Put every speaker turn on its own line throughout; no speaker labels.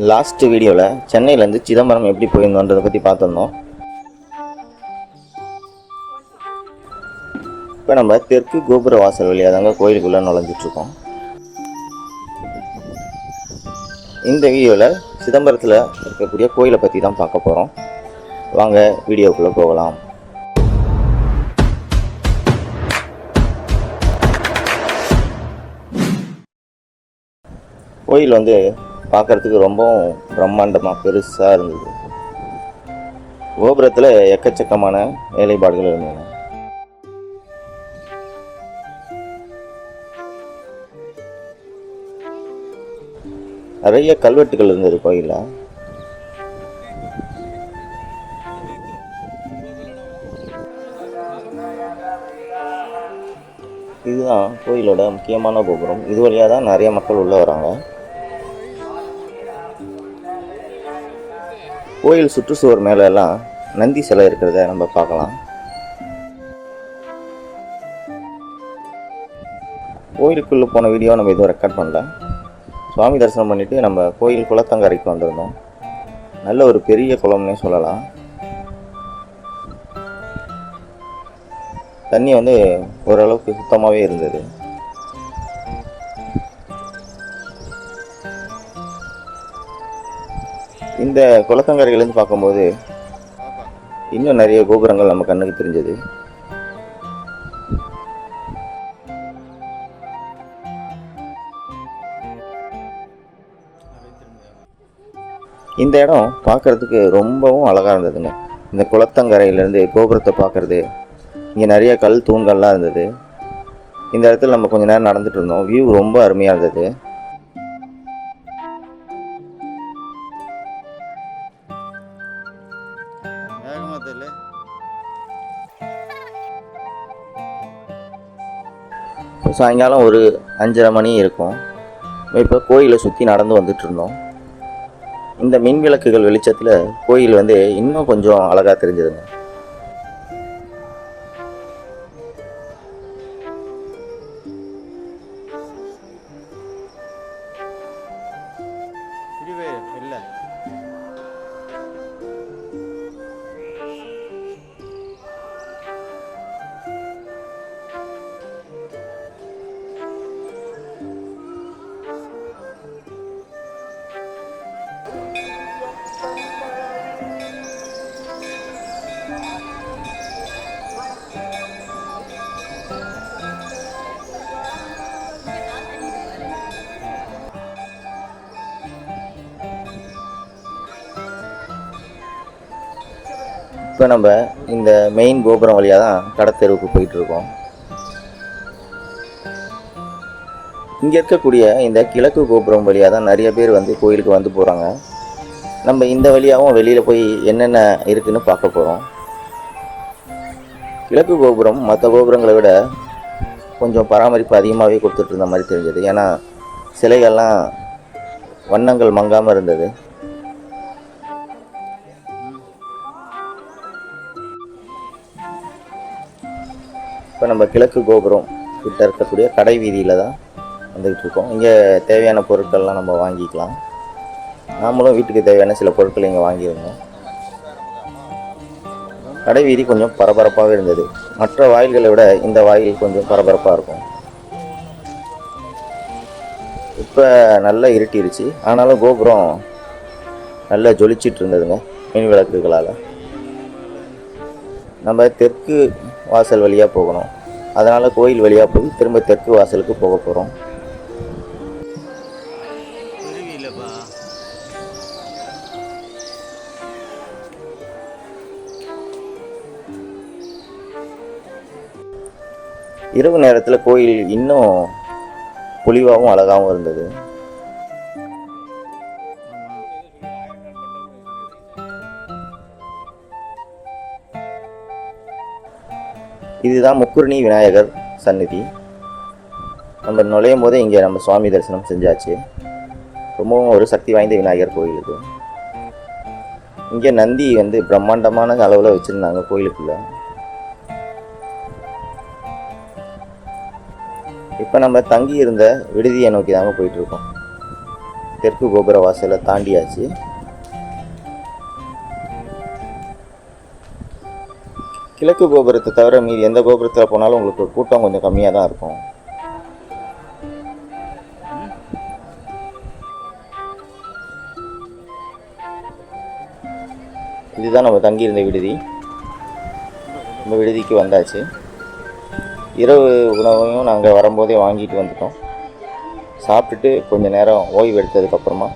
Last வீடியோவில் சென்னையிலேருந்து சிதம்பரம் எப்படி போயிருந்தோன்றதை பற்றி பார்த்துருந்தோம். இப்போ நம்ம தெற்கு கோபுர வாசல் வழியாக தாங்க கோயிலுக்குள்ளே நுழைஞ்சிட்ருக்கோம். இந்த வீடியோவில் சிதம்பரத்தில் இருக்கக்கூடிய கோயிலை பற்றி தான் பார்க்க போகிறோம் வாங்க வீடியோக்குள்ளே போகலாம். கோயில் வந்து பார்க்கறதுக்கு ரொம்பவும் பிரம்மாண்டமாக பெருசாக இருந்தது. கோபுரத்தில் எக்கச்சக்கமான வேலைப்பாடுகள் இருந்தன. நிறைய கல்வெட்டுகள் இருந்தது கோயிலில். இதுதான் கோயிலோட முக்கியமான கோபுரம். இது வழியாக தான் நிறைய மக்கள் உள்ளே வராங்க. கோயில் சுற்றுச்சுவர் மேலெல்லாம் நந்தி சிலை இருக்கிறத நம்ம பார்க்கலாம். கோயிலுக்குள்ளே போன வீடியோ நம்ம எதுவும் ரெக்கார்ட் பண்ணல. சுவாமி தரிசனம் பண்ணிவிட்டு நம்ம கோயில் குளத்தங்கரைக்கு வந்திருந்தோம். நல்ல ஒரு பெரிய குளம்னே சொல்லலாம். தண்ணி வந்து ஓரளவுக்கு சுத்தமாகவே இருந்தது. இந்த குளத்தங்கரையிலேருந்து பார்க்கும்போது இன்னும் நிறைய கோபுரங்கள் நம்ம கண்ணுக்கு தெரிஞ்சது. இந்த இடம் பார்க்கறதுக்கு ரொம்பவும் அழகாக இருந்ததுங்க. இந்த குளத்தங்கரையிலேருந்து கோபுரத்தை பார்க்குறது இங்கே நிறைய கல் தூண்கள்லாம் இருந்தது. இந்த இடத்துல நம்ம கொஞ்ச நேரம் நடந்துட்டு இருந்தோம். வியூ ரொம்ப அருமையாக இருந்தது. சாயங்காலம் ஒரு அஞ்சரை மணி இருக்கும். இப்போ கோயிலை சுற்றி நடந்து வந்துட்டு இருந்தோம். இந்த மின் விளக்குகள் வெளிச்சத்தில் கோயில் வந்து இன்னும் கொஞ்சம் அழகாக தெரிஞ்சதுங்க. இப்போ நம்ம இந்த மெயின் கோபுரம் வழியாக தான் கடத்தெருவுக்கு போயிட்டுருக்கோம் இங்கே இருக்கக்கூடிய இந்த கிழக்கு கோபுரம் வழியாக தான் நிறைய பேர் வந்து கோயிலுக்கு வந்து போகிறாங்க நம்ம இந்த வழியாகவும் வெளியில் போய் என்னென்ன இருக்குன்னு பார்க்க போகிறோம் கிழக்கு கோபுரம் மற்ற கோபுரங்களை விட கொஞ்சம் பராமரிப்பு அதிகமாகவே கொடுத்துட்டு இருந்த மாதிரி தெரிஞ்சது. ஏன்னா சிலைகள்லாம் வண்ணங்கள் மங்காமல் இருந்தது. இப்போ நம்ம கிழக்கு கோபுரம் கிட்ட இருக்கக்கூடிய கடை வீதியில் தான் வந்துக்கிட்டு இருக்கோம். இங்கே தேவையான பொருட்கள்லாம் நம்ம வாங்கிக்கலாம். நாமளும் வீட்டுக்கு தேவையான சில பொருட்கள் இங்கே வாங்கியிருந்தோம். கடை வீதி கொஞ்சம் பரபரப்பாகவே இருந்தது. மற்ற வாயில்களை விட இந்த வாயில் கொஞ்சம் பரபரப்பாக இருக்கும். இப்போ நல்லா இருட்டிருச்சு. ஆனாலும் கோபுரம் நல்லா ஜொலிச்சிட்டு இருந்ததுங்க மின் விளக்குகளால். நம்ம தெற்கு வாசல் வழியாக போகணும். அதனால் கோயில் வழியாக போய் திரும்ப தெற்கு வாசலுக்கு போக போகிறோம் இரவு நேரத்தில் கோயில் இன்னும் பொலிவாகவும் அழகாகவும் இருந்தது. இதுதான் முக்குருணி விநாயகர் சந்நிதி. நம்ம நுழையும் போதே இங்கே நம்ம சுவாமி தரிசனம் செஞ்சாச்சு. ரொம்பவும் ஒரு சக்தி வாய்ந்த விநாயகர் கோயில் இது. இங்கே நந்தி வந்து பிரம்மாண்டமான அளவில் வச்சுருந்தாங்க கோயிலுக்குள்ள. இப்போ நம்ம தங்கி இருந்த விடுதியை நோக்கி தாங்க போயிட்டுருக்கோம் தெற்கு கோபுர வாசலை தாண்டியாச்சு. கிழக்கு கோபுரத்தை தவிர மீதி எந்த கோபுரத்தில் போனாலும் உங்களுக்கு கூட்டம் கொஞ்சம் கம்மியாக தான் இருக்கும். இதுதான் நம்ம தங்கியிருந்த விடுதி. நம்ம விடுதிக்கு வந்தாச்சு. இரவு உணவையும் நாங்கள் வரும்போதே வாங்கிட்டு வந்துட்டோம். சாப்பிட்டுட்டு கொஞ்சம் நேரம் ஓய்வு எடுத்ததுக்கப்புறமா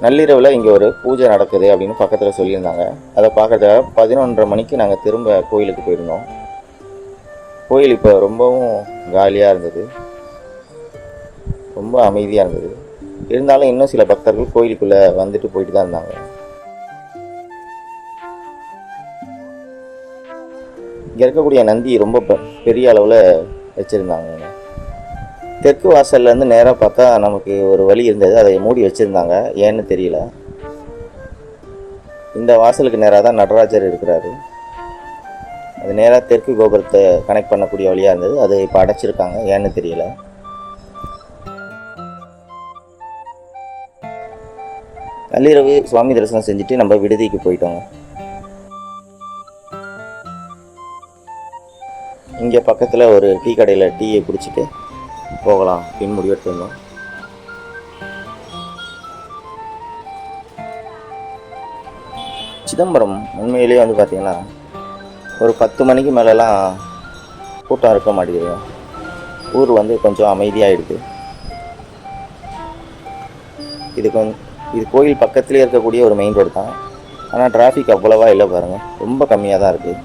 நள்ளிரவில் இங்கே ஒரு பூஜை நடக்குது அப்படின்னு பக்கத்தில் சொல்லியிருந்தாங்க. அதை பார்க்கறதுக்காக பதினொன்றரை மணிக்கு நாங்கள் திரும்ப கோயிலுக்கு போயிருந்தோம். கோயில் இப்போ ரொம்பவும் காலியாக இருந்தது. ரொம்ப அமைதியாக இருந்தது. இருந்தாலும் இன்னும் சில பக்தர்கள் கோயிலுக்குள்ளே வந்துட்டு போயிட்டு தான் இருந்தாங்க. இங்கே இருக்கக்கூடிய நந்தி ரொம்ப பெ- பெரிய அளவில் வச்சுருந்தாங்க. தெற்கு வாசல்லேருந்து நேராக பார்த்தா நமக்கு ஒரு வழி இருந்தது. அதை மூடி வச்சுருந்தாங்க. ஏன்னு தெரியல. இந்த வாசலுக்கு நேராக தான் நடராஜர் இருக்கிறாரு. அது நேராக தெற்கு கோபுரத்தை கனெக்ட் பண்ணக்கூடிய வழியாக இருந்தது. அது இப்போ அடைச்சிருக்காங்க. ஏன்னு தெரியல. நள்ளிரவு சுவாமி தரிசனம் செஞ்சுட்டு நம்ம விடுதிக்கு போயிட்டோங்க. இங்கே பக்கத்தில் ஒரு டீ கடையில் டீயை குடிச்சிட்டு போகலாம் அப்படின்னு முடிவெடுத்திருந்தோம் சிதம்பரம் உண்மையிலேயே வந்து பார்த்தீங்கன்னா ஒரு பத்து மணிக்கு மேலெலாம் கூட்டம் இருக்க மாட்டேங்குது. ஊர் வந்து கொஞ்சம் அமைதியாகிடுது இது கொஞ்சம் இது கோயில் பக்கத்துலேயே இருக்கக்கூடிய ஒரு மெயின் ரோடு தான். ஆனால் டிராஃபிக் அவ்வளோவா இல்லை பாருங்கள் ரொம்ப கம்மியாக தான் இருக்குது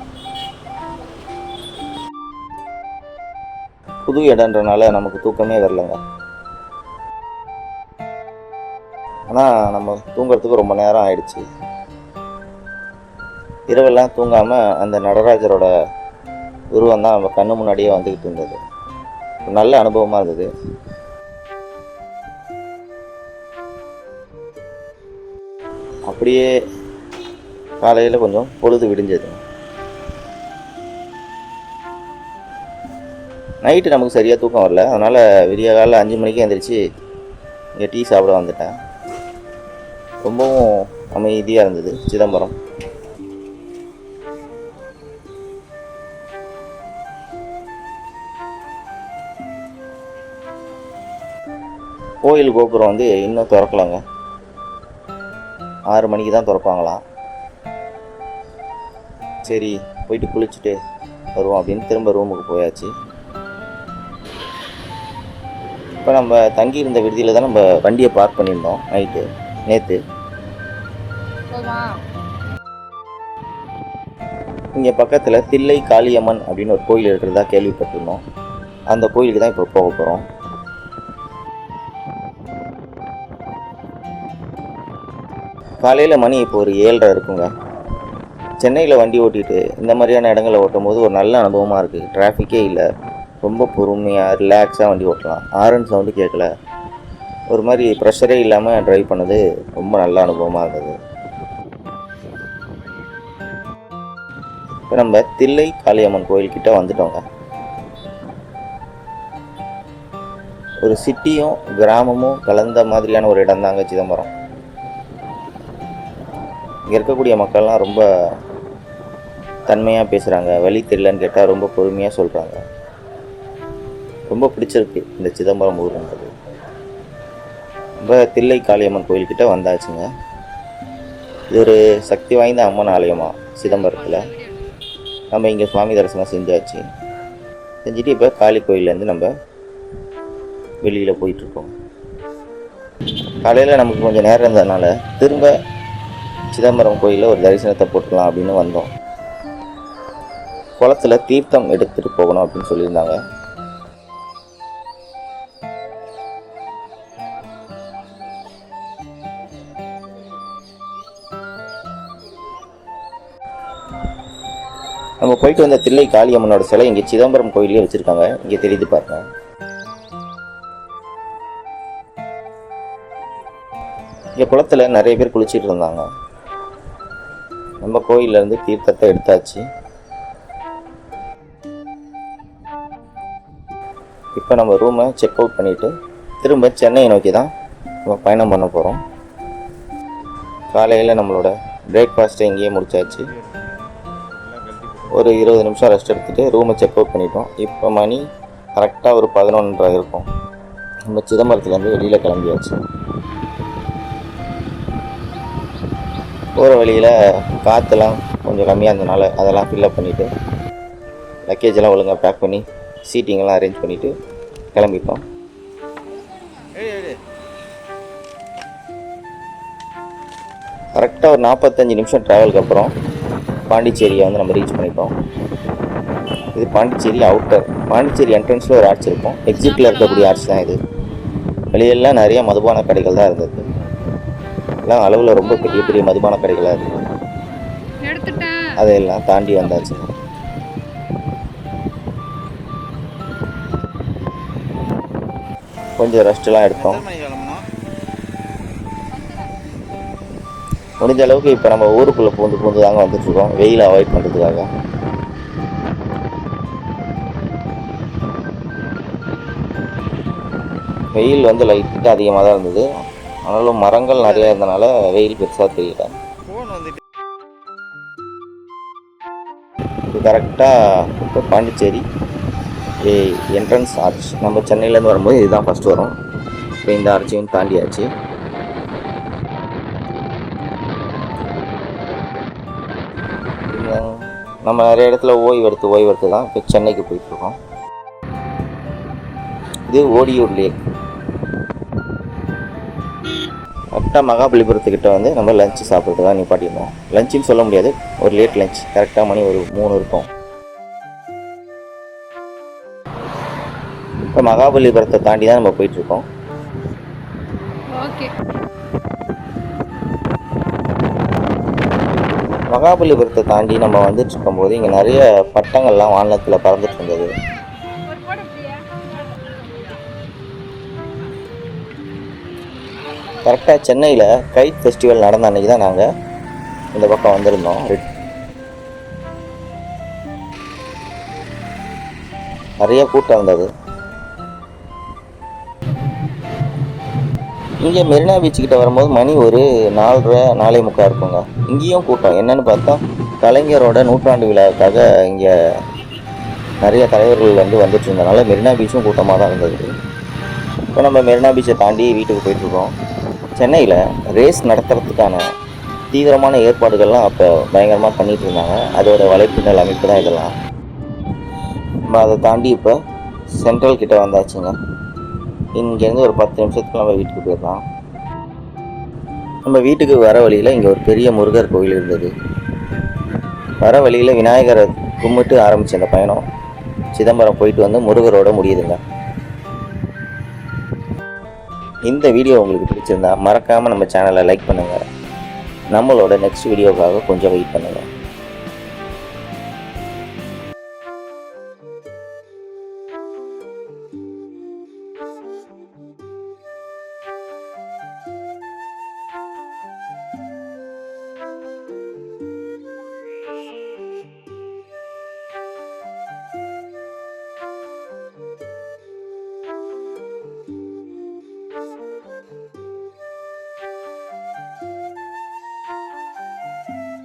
புது இடன்றனால நமக்கு தூக்கமே வரலங்க. ஆனால் நம்ம தூங்கிறதுக்கு ரொம்ப நேரம் ஆயிடுச்சு. இரவெல்லாம் தூங்காமல் அந்த நடராஜரோட உருவம் தான் நம்ம கண்ணு முன்னாடியே வந்துக்கிட்டு இருந்தது. ஒரு நல்ல அனுபவமாக இருந்தது. அப்படியே காலையில் கொஞ்சம் பொழுது விடிஞ்சது. நைட்டு நமக்கு சரியாக தூக்கம் வரல. அதனால் விடிய காலையில் அஞ்சு மணிக்கு எழுந்திரிச்சு இங்கே டீ சாப்பிட வந்துட்டேன். ரொம்பவும் அமைதியாக இருந்தது. சிதம்பரம். கோயில் கோபுரம் வந்து இன்னும் திறக்கலங்க. ஆறு மணிக்கு தான் திறப்பாங்களாம். சரி போயிட்டு குளிச்சுட்டு வருவோம் அப்படின்னு திரும்ப ரூமுக்கு போயாச்சு. இப்போ நம்ம தங்கி இருந்த விடுதியில் தான் நம்ம வண்டியை பார்க் பண்ணியிருந்தோம் நைட்டு நேற்று இங்கே பக்கத்தில் தில்லை காளியம்மன் அப்படின்னு ஒரு கோயில் இருக்கிறதா கேள்விப்பட்டிருந்தோம். அந்த கோயிலுக்கு தான் இப்போ போக போகிறோம் காலையில் மணி இப்போ ஒரு ஏழரை இருக்குங்க. சென்னையில் வண்டி ஓட்டிட்டு இந்த மாதிரியான இடங்களை ஓட்டும் போது ஒரு நல்ல அனுபவமாக இருக்குது டிராஃபிக்கே இல்லை. ரொம்ப பொறுமையாக ரிலாக்ஸாக வண்டி ஓட்டலாம். ஆரன் சவுண்டு கேட்கல ஒரு மாதிரி ப்ரெஷரே இல்லாமல் ட்ரைவ் பண்ணது ரொம்ப நல்ல அனுபவமாக இருந்தது. இப்போ நம்ம தில்லை காளியம்மன் கோயில்கிட்ட வந்துட்டோங்க. ஒரு சிட்டியும் கிராமமும் கலந்த மாதிரியான ஒரு இடம் தாங்க சிதம்பரம். இங்கே இருக்கக்கூடிய மக்கள்லாம் ரொம்ப தன்மையாக பேசுகிறாங்க வழி தெரியலன்னு கேட்டால் ரொம்ப பொறுமையாக சொல்கிறாங்க ரொம்ப பிடிச்சிருக்கு இந்த சிதம்பரம் ஊருன்றது. ரொம்ப தில்லை காளியம்மன் கோயில்கிட்ட வந்தாச்சுங்க. இது ஒரு சக்தி வாய்ந்த அம்மன் ஆலயமா சிதம்பரத்தில்? நம்ம இங்கே சுவாமி தரிசனம் செஞ்சாச்சு. செஞ்சுட்டு இப்போ காளி கோயிலேருந்து நம்ம வெளியில் போயிட்டுருக்கோம். காலையில் நமக்கு கொஞ்சம் நேரம் இருந்ததுனால திரும்ப சிதம்பரம் கோயிலில் ஒரு தரிசனத்தை போட்டுக்கலாம் அப்படின்னு வந்தோம். குளத்துல தீர்த்தம் எடுத்துகிட்டு போகணும் அப்படின்னு சொல்லியிருந்தாங்க. நம்ம போயிட்டு வந்த தில்லை காளியம்மனோட சிலை இங்கே சிதம்பரம் கோயிலே வச்சுருக்காங்க. இங்கே தெரிந்து பாருங்க. இங்கே குளத்துல நிறைய பேர் குளிச்சிட்டு இருந்தாங்க. நம்ம கோயில்ல இருந்து தீர்த்தத்தை எடுத்தாச்சு. இப்போ நம்ம ரூமை செக் அவுட் பண்ணிவிட்டு திரும்ப சென்னையை நோக்கி தான் நம்ம பயணம் பண்ண போகிறோம் காலையில் நம்மளோட பிரேக்ஃபாஸ்ட்டை இங்கேயே முடிச்சாச்சு. ஒரு இருபது நிமிஷம் ரெஸ்ட் எடுத்துகிட்டு ரூமை செக் அவுட் பண்ணிட்டோம். இப்போ மணி கரெக்டாக ஒரு பதினொன்றரை இருக்கும். நம்ம சிதம்பரத்துலேருந்து வெளியில் கிளம்பியாச்சு. போகிற வழியில் காற்றுலாம் கொஞ்சம் கம்மியாக இருந்தனால அதெல்லாம் ஃபில்லப் பண்ணிவிட்டு லக்கேஜ் எல்லாம் ஒழுங்காக பேக் பண்ணி சீட்டிங் எல்லாம் அரேஞ்ச் பண்ணிவிட்டு கிளம்பிட்டோம். கரெக்டாக ஒரு நாற்பத்தஞ்சு நிமிஷம் ட்ராவலுக்கு அப்புறம் பாண்டிச்சேரியை வந்து நம்ம ரீச் பண்ணிட்டோம் இது பாண்டிச்சேரி அவுட்டர் பாண்டிச்சேரி என்ட்ரன்ஸில் ஒரு ஆர்ச் இருக்கும். எக்ஸிட்டில் இருக்கக்கூடிய ஆர்ச் தான் இது. வெளியெல்லாம் நிறைய மதுபான கடைகள் தான் இருந்தது. எல்லாம் அளவில் ரொம்ப பெரிய பெரிய மதுபான கடைகளாக இருந்தது. அதையெல்லாம் தாண்டி வந்தாச்சு. கொஞ்சம் ரெஸ்ட்லாம் எடுத்தோம் முடிஞ்ச அளவுக்கு இப்போ நம்ம ஊருக்குள்ளே பூந்து பூந்து தாங்க வந்துட்டுருக்கோம். வெயிலை அவாய்ட் பண்ணுறதுக்காக வெயில் வந்து லைட்டாக அதிகமாக தான் இருந்தது. ஆனாலும் மரங்கள் நிறையா இருந்தனால வெயில் பெருசாக தெரியல. இது கரெக்டாக இப்போ பாண்டிச்சேரி. என்ட்ரன்ஸ் ஆர்ச் நம்ம சென்னையிலேருந்து வரும்போது இதுதான் ஃபஸ்ட்டு வரும். இப்போ இந்த ஆர்ச்சையும் தாண்டியாச்சு. நம்ம நிறைய இடத்துல ஓய்வு எடுத்து ஓய்வு எடுத்து தான் இப்போ சென்னைக்கு போயிட்டுருக்கோம். இது ஓடியூர் லேக். கரெக்டாக மகாபலிபுரத்துக்கிட்ட வந்து நம்ம லஞ்சு சாப்பிட்றது தான் நிப்பாட்டிடுவோம் லஞ்சுன்னு சொல்ல முடியாது ஒரு லேட் லஞ்ச் கரெக்டாக மணி ஒரு மூணு இருக்கும். இப்போ மகாபலிபுரத்தை தாண்டி தான் நம்ம போயிட்டுருக்கோம்.
ஓகே.
மகாபலிபுரத்தை தாண்டி நம்ம வந்துட்டு இருக்கும்போது இங்கே நிறைய பட்டங்கள்லாம் வானத்தில் பறந்துட்டு இருந்தது. கரெக்டாக சென்னையில் கைட் ஃபெஸ்டிவல் நடந்த அன்னைக்கு தான் நாங்கள் இந்த பக்கம் வந்திருந்தோம். நிறைய கூட்டம் இருந்தது இங்கே மெரினா பீச்சுக்கிட்ட வரும்போது மணி ஒரு நாலரை நாலே முக்கால் இருக்குங்க. இங்கேயும் கூட்டம். என்னன்னு பார்த்தா கலைஞரோட நூற்றாண்டு விழாவுக்காக இங்கே நிறைய தலைவர்கள் வந்து வந்துட்டு இருந்தனால மெரினா பீச்சும் கூட்டமாக தான் இருந்தது. இப்போ நம்ம மெரினா பீச்சை தாண்டி வீட்டுக்கு போயிட்டுருக்கோம். சென்னையில் ரேஸ் நடத்துறதுக்கான தீவிரமான ஏற்பாடுகள்லாம் அப்போ பயங்கரமாக பண்ணிட்டு இருந்தாங்க. அதோட வலைப்பின்னல் அமைப்பு தான் இதெல்லாம். நம்ம அதை தாண்டி இப்போ சென்ட்ரல் கிட்டே வந்தாச்சுங்க. இங்கேருந்து ஒரு பத்து நிமிஷத்துக்கு நம்ம வீட்டுக்கு போயிடலாம். நம்ம வீட்டுக்கு வர வழியில் இங்கே ஒரு பெரிய முருகர் கோயில் இருந்தது. வர வழியில் விநாயகரை கும்பிட்டு ஆரம்பித்த அந்த பயணம் சிதம்பரம் போயிட்டு வந்து முருகரோட முடியுதுங்க. இந்த வீடியோ உங்களுக்கு பிடிச்சிருந்தா மறக்காமல் நம்ம சேனலை லைக் பண்ணுங்கள் நம்மளோட நெக்ஸ்ட் வீடியோக்காக கொஞ்சம் வெயிட் பண்ணுங்கள்